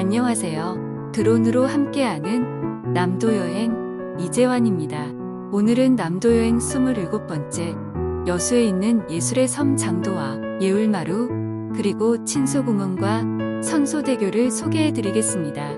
안녕하세요. 드론으로 함께하는 남도 여행 이재환입니다. 오늘은 남도 여행 27번째 여수에 있는 예술의 섬 장도와 예울마루 그리고 친소공원과 선소대교를 소개해 드리겠습니다.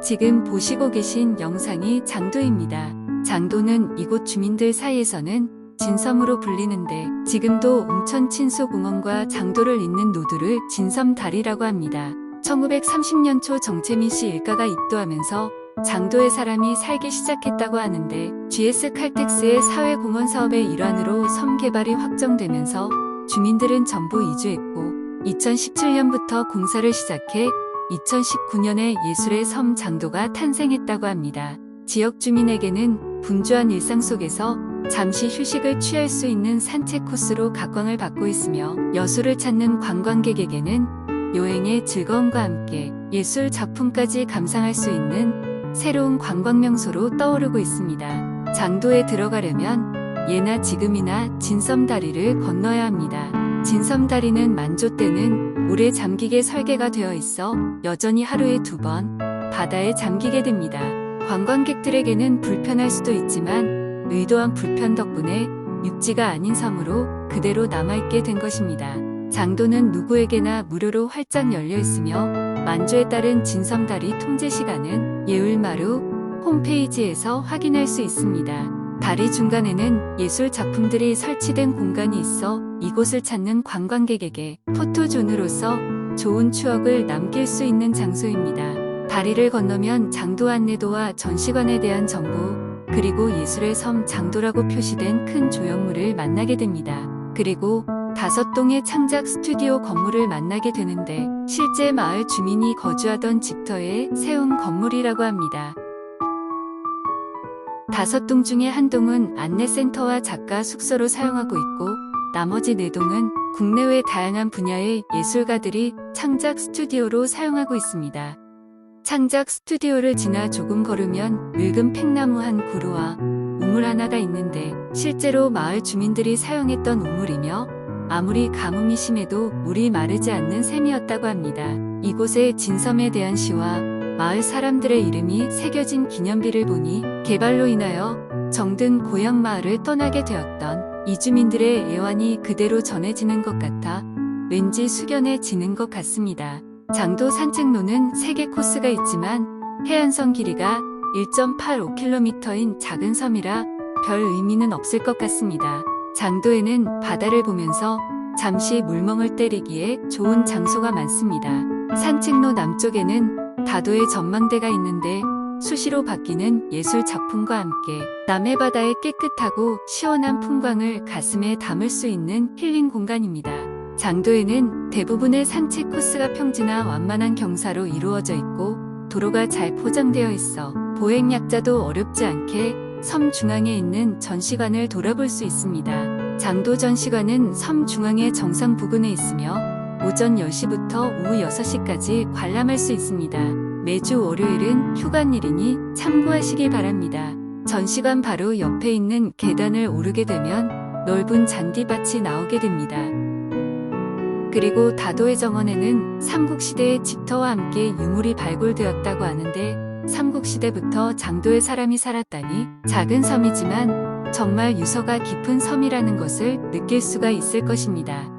지금 보시고 계신 영상이 장도입니다. 장도는 이곳 주민들 사이에서는 진섬으로 불리는데 지금도 웅천 친소공원과 장도를 잇는 노두를 진섬다리라고 합니다. 1930년 초 정채민 씨 일가가 입도하면서 장도에 사람이 살기 시작했다고 하는데 GS 칼텍스의 사회공헌 사업의 일환으로 섬 개발이 확정되면서 주민들은 전부 이주했고 2017년부터 공사를 시작해 2019년에 예술의 섬 장도가 탄생했다고 합니다. 지역 주민에게는 분주한 일상 속에서 잠시 휴식을 취할 수 있는 산책 코스로 각광을 받고 있으며 여수를 찾는 관광객에게는 여행의 즐거움과 함께 예술 작품까지 감상할 수 있는 새로운 관광 명소로 떠오르고 있습니다. 장도에 들어가려면 예나 지금이나 진섬다리를 건너야 합니다. 진섬다리는 만조 때는 물에 잠기게 설계가 되어 있어 여전히 하루에 두 번 바다에 잠기게 됩니다. 관광객들에게는 불편할 수도 있지만 의도한 불편 덕분에 육지가 아닌 섬으로 그대로 남아있게 된 것입니다. 장도는 누구에게나 무료로 활짝 열려 있으며 만조에 따른 진섬다리 통제 시간은 예울마루 홈페이지에서 확인할 수 있습니다. 다리 중간에는 예술 작품들이 설치된 공간이 있어 이곳을 찾는 관광객에게 포토존으로서 좋은 추억을 남길 수 있는 장소입니다. 다리를 건너면 장도 안내도와 전시관에 대한 정보, 그리고 예술의 섬 장도라고 표시된 큰 조형물을 만나게 됩니다. 그리고 다섯 동의 창작 스튜디오 건물을 만나게 되는데 실제 마을 주민이 거주하던 집터에 세운 건물이라고 합니다. 다섯 동 중에 한 동은 안내센터와 작가 숙소로 사용하고 있고 나머지 네 동은 국내외 다양한 분야의 예술가들이 창작 스튜디오로 사용하고 있습니다. 창작 스튜디오를 지나 조금 걸으면 늙은 팽나무 한 그루와 우물 하나가 있는데 실제로 마을 주민들이 사용했던 우물이며 아무리 가뭄이 심해도 물이 마르지 않는 셈이었다고 합니다. 이곳에 진섬에 대한 시와 마을 사람들의 이름이 새겨진 기념비를 보니 개발로 인하여 정든 고향 마을을 떠나게 되었던 이주민들의 애환이 그대로 전해지는 것 같아 왠지 숙연해지는 것 같습니다. 장도 산책로는 3개 코스가 있지만 해안선 길이가 1.85km인 작은 섬이라 별 의미는 없을 것 같습니다. 장도에는 바다를 보면서 잠시 물멍을 때리기에 좋은 장소가 많습니다. 산책로 남쪽에는 다도의 전망대가 있는데 수시로 바뀌는 예술 작품과 함께 남해 바다의 깨끗하고 시원한 풍광을 가슴에 담을 수 있는 힐링 공간입니다. 장도에는 대부분의 산책 코스가 평지나 완만한 경사로 이루어져 있고 도로가 잘 포장되어 있어 보행 약자도 어렵지 않게 섬 중앙에 있는 전시관을 돌아볼 수 있습니다. 장도 전시관은 섬 중앙의 정상 부근에 있으며 오전 10시부터 오후 6시까지 관람할 수 있습니다. 매주 월요일은 휴관일이니 참고하시기 바랍니다. 전시관 바로 옆에 있는 계단을 오르게 되면 넓은 잔디밭이 나오게 됩니다. 그리고 다도의 정원에는 삼국시대의 집터와 함께 유물이 발굴되었다고 하는데 삼국시대부터 장도에 사람이 살았다니 작은 섬이지만 정말 유서가 깊은 섬이라는 것을 느낄 수가 있을 것입니다.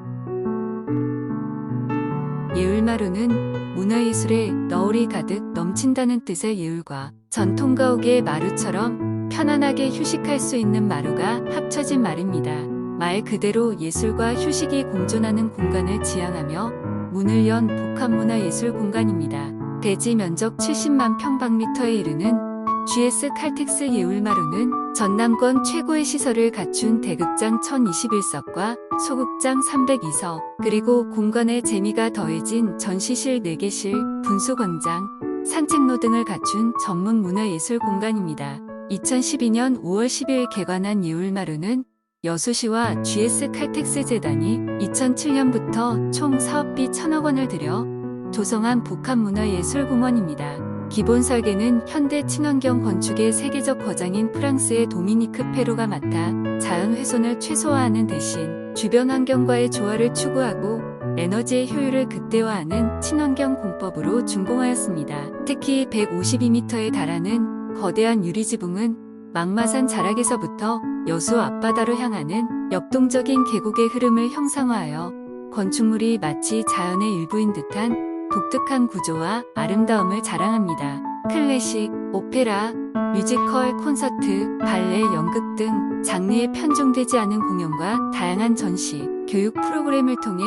예울마루는 문화예술의 너울이 가득 넘친다는 뜻의 예울과 전통 가옥의 마루처럼 편안하게 휴식할 수 있는 마루가 합쳐진 말입니다. 말 그대로 예술과 휴식이 공존하는 공간을 지향하며 문을 연 복합문화예술 공간입니다. 대지 면적 70만 평방미터에 이르는 GS 칼텍스 예울마루는 전남권 최고의 시설을 갖춘 대극장 1021석과 소극장 302석, 그리고 공간의 재미가 더해진 전시실 4개실, 분수광장, 산책로 등을 갖춘 전문 문화예술 공간입니다. 2012년 5월 10일 개관한 예울마루는 여수시와 GS 칼텍스 재단이 2007년부터 총 사업비 1천억 원을 들여 조성한 복합문화예술공원입니다. 기본 설계는 현대 친환경 건축의 세계적 거장인 프랑스의 도미니크 페로가 맡아 자연 훼손을 최소화하는 대신 주변 환경과의 조화를 추구하고 에너지의 효율을 극대화하는 친환경 공법으로 준공하였습니다. 특히 152m에 달하는 거대한 유리지붕은 망마산 자락에서부터 여수 앞바다로 향하는 역동적인 계곡의 흐름을 형상화하여 건축물이 마치 자연의 일부인 듯한 독특한 구조와 아름다움을 자랑합니다. 클래식, 오페라, 뮤지컬, 콘서트, 발레, 연극 등 장르에 편중되지 않은 공연과 다양한 전시, 교육 프로그램을 통해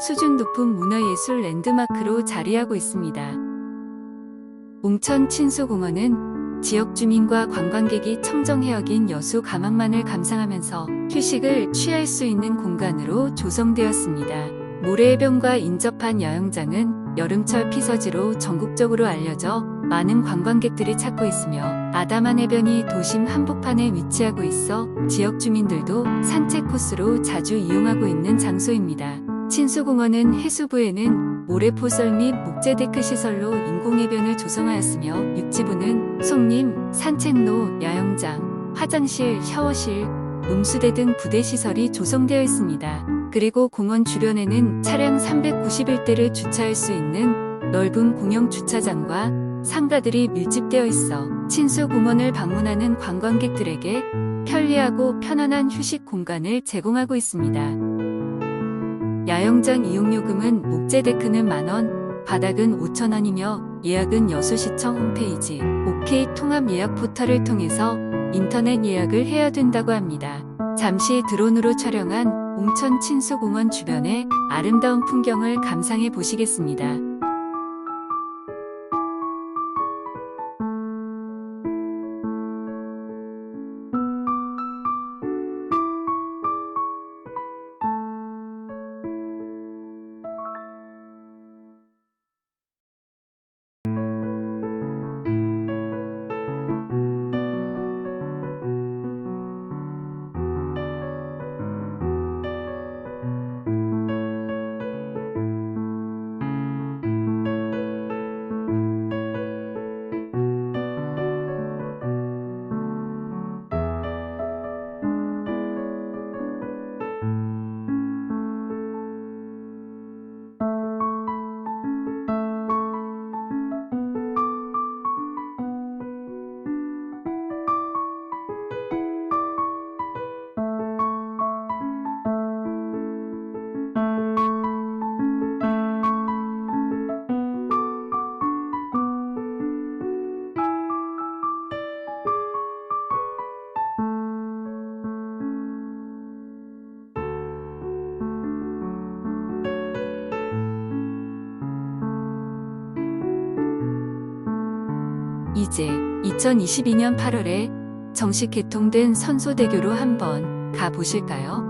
수준 높은 문화예술 랜드마크로 자리하고 있습니다. 웅천 친수공원은 지역 주민과 관광객이 청정해역인 여수 가망만을 감상하면서 휴식을 취할 수 있는 공간으로 조성되었습니다. 모래해변과 인접한 야영장은 여름철 피서지로 전국적으로 알려져 많은 관광객들이 찾고 있으며 아담한 해변이 도심 한복판에 위치하고 있어 지역 주민들도 산책 코스로 자주 이용하고 있는 장소입니다. 친수공원은 해수부에는 모래포설 및 목재 데크 시설로 인공해변을 조성하였으며 육지부는 송림, 산책로, 야영장, 화장실, 샤워실, 음수대 등 부대 시설이 조성되어 있습니다. 그리고 공원 주변에는 차량 391대를 주차할 수 있는 넓은 공영 주차장과 상가들이 밀집되어 있어 친수공원을 방문하는 관광객들에게 편리하고 편안한 휴식 공간을 제공하고 있습니다. 야영장 이용요금은 목재 데크는 만원, 바닥은 5천원이며 예약은 여수시청 홈페이지 OK 통합 예약 포털을 통해서 인터넷 예약을 해야 된다고 합니다. 잠시 드론으로 촬영한 웅천 친수공원 주변의 아름다운 풍경을 감상해 보시겠습니다. 이제 2022년 8월에 정식 개통된 선소대교로 한번 가보실까요?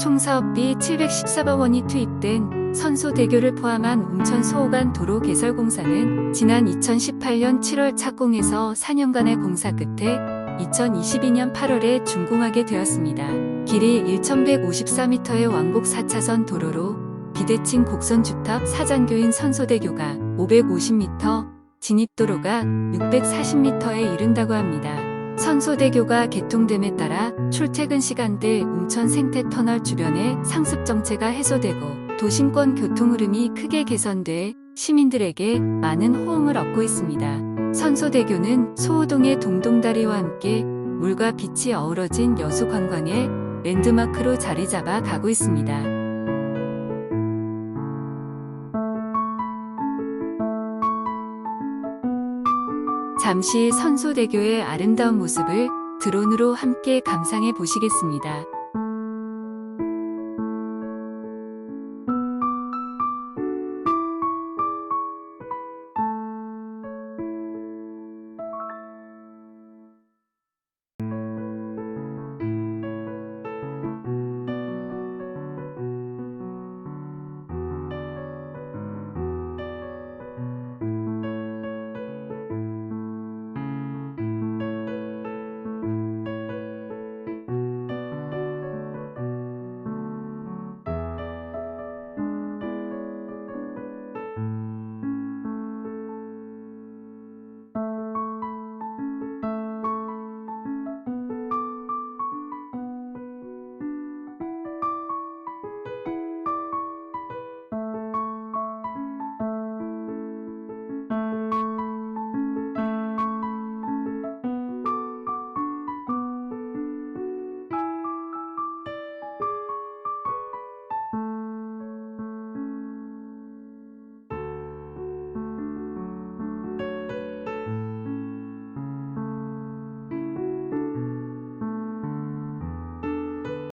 총 사업비 714억 원이 투입된 선소대교를 포함한 웅천 소호간 도로 개설 공사는 지난 2018년 7월 착공해서 4년간의 공사 끝에 2022년 8월에 준공하게 되었습니다. 길이 1154m의 왕복 4차선 도로로 비대칭 곡선 주탑 사장교인 선소대교가 550m, 진입도로가 640m에 이른다고 합니다. 선소대교가 개통됨에 따라 출퇴근 시간대 웅천 생태터널 주변의 상습 정체가 해소되고 도심권 교통 흐름이 크게 개선돼 시민들에게 많은 호응을 얻고 있습니다. 선소대교는 소호동의 동동다리와 함께 물과 빛이 어우러진 여수 관광의 랜드마크로 자리 잡아 가고 있습니다. 잠시 선소대교의 아름다운 모습을 드론으로 함께 감상해 보시겠습니다.